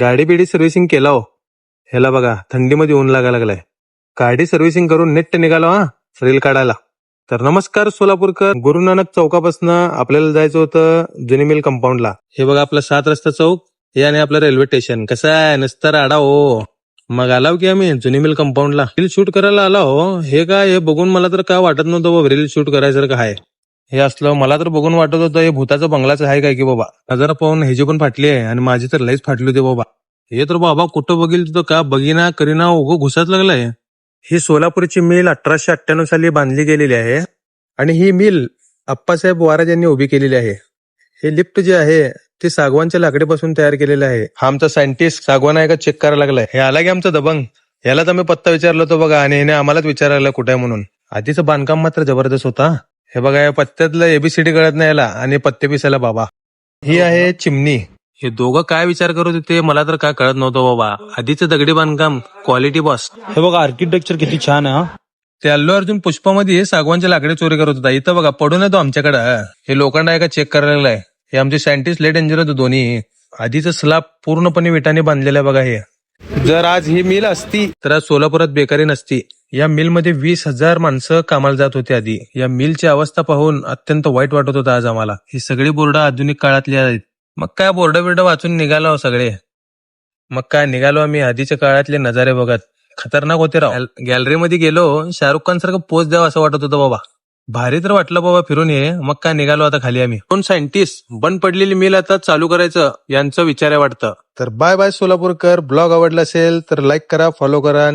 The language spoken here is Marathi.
गाडी बिडी सर्व्हिसिंग केला हो. ह्याला बघा थंडीमध्ये ऊन लागायला लागलाय. गाडी सर्व्हिसिंग करून नेट निघालो हा रील काढायला. तर नमस्कार सोलापूरकर. गुरु नानक चौकापासून आपल्याला जायचं होतं जुनी मिल कंपाऊंडला. हे बघा आपलं सात रस्ता चौक हे आणि आपलं रेल्वे स्टेशन. कसं आहे? नुसतं राडा हो. मग आलाव की आम्ही जुनी मिल कंपाऊंडला. रील शूट करायला आला हो. हे काय हे बघून मला तर काय वाटत नव्हतं रील शूट करायचं काय हे असलं मला तर बघून वाटत होतं हे भूताचं बंगलाच आहे काय की बाबा? नजर पाहून ह्याची पण फाटली आहे आणि माझी तर लईच फाटली होती बाबा. हे तर बाबा कुठं बघील तिथं का? बघिना करीना उगं घुसत लागलाय. ही सोलापूरची मिल अठराशे अठ्ठ्याण्णव साली बांधली गेलेली आहे आणि ही मिल अप्पासाहेब वाराज यांनी उभी केलेली आहे. हे लिफ्ट जे आहे ते सागवानच्या लाकडीपासून तयार केलेलं आहे. हा आमचा सायंटिस्ट सागवान आहे का? चेक करायला लागलाय. हे आला की आमचा दबंग? यालाच आम्ही पत्ता विचारला होतो बघा आणि याने आम्हालाच विचारायला कुठे आहे म्हणून. आधीचं बांधकाम मात्र जबरदस्त होता हे बघा या पत्त्यातलं एबीसीडी कळत नाही याला. आणि पत्ते पिसायला बाबा. ही आहे चिमणी. हे दोघं काय विचार करत होते मला तर काय कळत नव्हतं बाबा. आधीचं दगडी बांधकाम क्वालिटी बॉस हे बघा आर्किटेक्चर किती छान आहे हा. ते अल्लू अर्जुन पुष्पामध्ये सागवानचे लाकडे चोरी करत होता. इथं बघा पडून येतो आमच्याकडे. हे लोखंड आहे का चेक करायला लागलाय. हे आमचे सायंटिस्ट लेट डेंजर होते दोन्ही. आधीचं स्लॅब पूर्णपणे विटाने बांधलेलं आहे बघा हे. जर आज ही मिल असती तर आज सोलापुरात बेकारी नसती. या मिलमध्ये वीस हजार माणसं कामाला जात होती आधी. या मिलची अवस्था पाहून अत्यंत वाईट वाटत होतं आज आम्हाला. ही सगळी बोर्ड आधुनिक काळातली आहेत. मग काय बोर्ड बिर्ड वाचून निघालो सगळे? मग काय निघालो आम्ही आधीच्या काळातले नजारे बघत. खतरनाक होते राव. गॅलरीमध्ये गेलो शाहरुख खान सारखं पोच द्यावं असं वाटत होतं बाबा. भारी तर वाटलं बाबा फिरून ये मग काय निघालो आता खाली आम्ही. दोन सायंटिस्ट बंद पडलेली मिल आता चालू करायचं यांचं विचार आहे वाटतं. तर बाय बाय सोलापूरकर. ब्लॉग आवडला असेल तर लाईक करा फॉलो करा.